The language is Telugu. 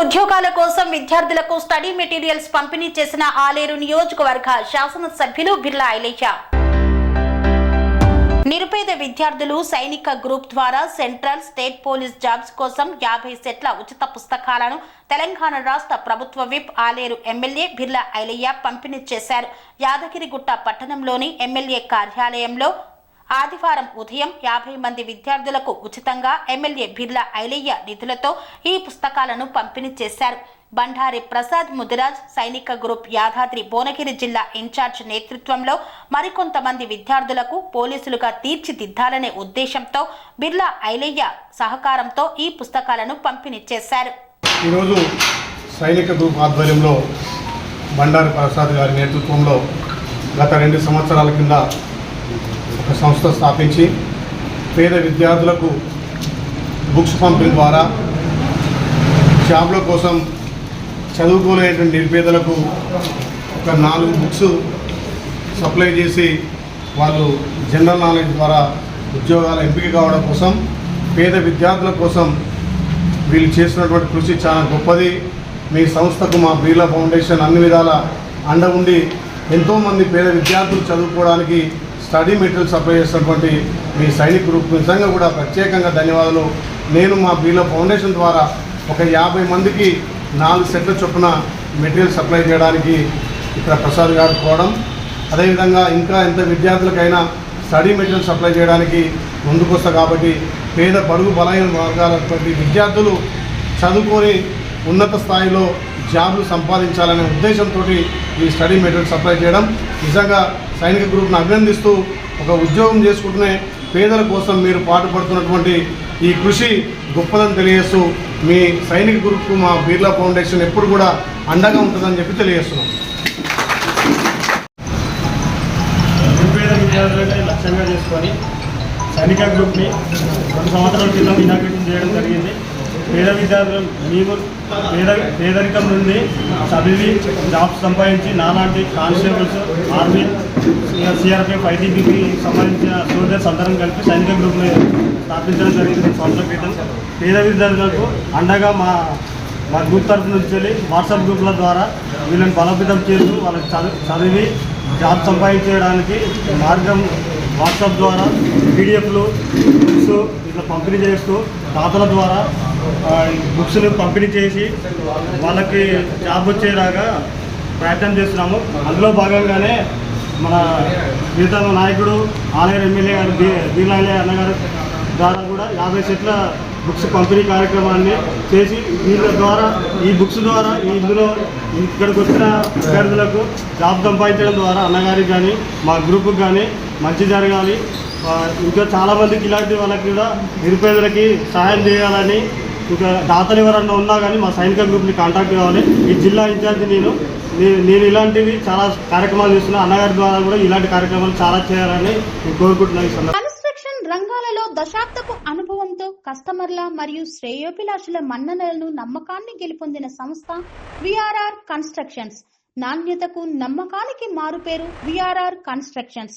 ఉద్యోగాల కోసం విద్యార్థులకు స్టడీ మెటీరియల్స్ పంపిణీ చేసిన ఆలేరు నియోజకవర్గ శాసనసభ్యులు బిర్లా ఐలయ్య నిరుపేద విద్యార్థులు సైనిక గ్రూప్ ద్వారా సెంట్రల్ స్టేట్ పోలీస్ జాబ్స్ కోసం యాభై సెట్ల ఉచిత పుస్తకాలను తెలంగాణ రాష్ట్ర ప్రభుత్వ విప్ ఆలేరు ఎమ్మెల్యే బిర్లా ఐలయ్య పంపిణీ చేశారు. యాదగిరిగుట్ట పట్టణంలోని ఎమ్మెల్యే కార్యాలయంలో ఆదివారం ఉదయం యాభై మంది విద్యార్థులకు ఉచితంగా ఎమ్మెల్యే బిర్లా ఐలయ్య నిధులతో ఈ పుస్తకాలను పంపిణీ చేశారు. బండారి ప్రసాద్ ముదిరాజ్ సైనిక గ్రూప్ యాదాద్రి భువనగిరి జిల్లా ఇన్ఛార్జ్ నేతృత్వంలో మరికొంతమంది విద్యార్థులకు పోలీసులుగా తీర్చిదిద్దాలనే ఉద్దేశంతో బిర్లా ఐలయ్య సహకారంతో ఈ పుస్తకాలను పంపిణీ చేశారు. ఈరోజు సైనిక గ్రూప్ ఆధ్వర్యంలో బండారి ప్రసాద్ గారి నేతృత్వంలో గత రెండు సంవత్సరాల కింద ఒక సంస్థ స్థాపించి పేద విద్యార్థులకు బుక్స్ పంపిణీ ద్వారా షాపుల కోసం చదువుకోలేటువంటి నిరుపేదలకు ఒక నాలుగు బుక్స్ సప్లై చేసి వాళ్ళు జనరల్ నాలెడ్జ్ ద్వారా ఉద్యోగాల ఎంపిక కావడం కోసం పేద విద్యార్థుల కోసం వీళ్ళు చేసినటువంటి కృషి చాలా గొప్పది. మీ సంస్థకు మా బీర్లా ఫౌండేషన్ అన్ని విధాల అండ ఉండి ఎంతోమంది పేద విద్యార్థులు చదువుకోవడానికి స్టడీ మెటీరియల్ సప్లై చేసినటువంటి మీ సైనిక్ గ్రూప్ నిజంగా కూడా ప్రత్యేకంగా ధన్యవాదాలు. నేను మా బీలో ఫౌండేషన్ ద్వారా ఒక యాభై మందికి నాలుగు సెట్ల చొప్పున మెటీరియల్ సప్లై చేయడానికి ఇక్కడ ప్రసాద్ గారు కోవడం అదేవిధంగా ఇంకా ఎంత విద్యార్థులకైనా స్టడీ మెటీరియల్ సప్లై చేయడానికి ముందుకొస్తా కాబట్టి పేద బడుగు బలహీన వర్గాలటువంటి విద్యార్థులు చదువుకొని ఉన్నత స్థాయిలో జాబ్లు సంపాదించాలనే ఉద్దేశంతో ఈ స్టడీ మెటీరియల్ సప్లై చేయడం. నిజంగా సైనిక గ్రూప్ను అభినందిస్తూ ఒక ఉద్యోగం చేసుకుంటూనే పేదల కోసం మీరు పాటుపడుతున్నటువంటి ఈ కృషి గొప్పదని తెలియజేస్తూ మీ సైనిక గ్రూప్కు మా బిర్లా ఫౌండేషన్ ఎప్పుడు కూడా అండగా ఉంటుందని చెప్పి తెలియజేస్తున్నాం. నిరుపేద లక్ష్యంగా చేసుకొని సైనిక గ్రూప్ని రెండు సంవత్సరాల క్రితం ఇనాగ్రేషన్ చేయడం జరిగింది. పేద విద్యార్థులు మేము పేద పేదరికం నుండి చదివి జాబ్స్ సంపాదించి నాలాంటి కానిస్టేబుల్స్ ఆర్మీ సిఆర్పిఎఫ్ ఐటీబీకి సంబంధించిన సోల్జర్స్ అందరం కలిపి సైనిక గ్రూప్ని స్థాపించడం జరిగింది రెండు క్రితం. పేద విద్యార్థులకు అండగా మా మా గ్రూప్ తరఫు నుంచి వెళ్ళి వాట్సాప్ గ్రూప్ల ద్వారా వీళ్ళని బలోపేతం చేస్తూ వాళ్ళకి చదివి జాబ్ సంపాదించడానికి మార్గం వాట్సాప్ ద్వారా పీడిఎఫ్లు బుక్స్ ఇట్లా పంపిణీ చేస్తూ దాతల ద్వారా బుక్స్ని పంపిణీ చేసి వాళ్ళకి జాబ్ వచ్చేలాగా ప్రయత్నం చేస్తున్నాము. అందులో భాగంగానే మన ప్రీతమ నాయకుడు ఆలయ ఎమ్మెల్యే గారు బీ అన్నగారు ద్వారా కూడా యాభై సెట్ల బుక్స్ పంపిణీ కార్యక్రమాన్ని చేసి వీళ్ళ ద్వారా ఈ బుక్స్ ద్వారా ఇందులో ఇక్కడికి వచ్చిన విద్యార్థులకు జాబ్ సంపాదించడం ద్వారా అన్నగారికి కానీ మా గ్రూప్కి కానీ మంచి జరగాలి. ఇంకా చాలామందికి ఇలాంటి వాళ్ళకి కూడా నిరుపేదలకి సహాయం చేయాలని ఇంకా దాతలు ఎవరన్నా ఉన్నా కానీ మా సైనిక గ్రూప్ని కాంటాక్ట్ కావాలి. ఈ జిల్లా ఇన్ఛార్జి నేను. నేను ఇలాంటివి చాలా కార్యక్రమాలు చేస్తున్నా. అన్నగారి ద్వారా కూడా ఇలాంటి కార్యక్రమాలు చాలా చేయాలని కోరుకుంటున్నాను కన్స్ట్రక్షన్ రంగాలలో దశాబ్దపు అనుభవంతో కస్టమర్ల మరియు శ్రేయోభిలాషుల మన్ననలను నమ్మకాన్ని గెలుపొందిన సంస్థ విఆర్ఆర్ కన్స్ట్రక్షన్స్. నాణ్యతకు నమ్మకానికి మారుపేరు VRR constructions.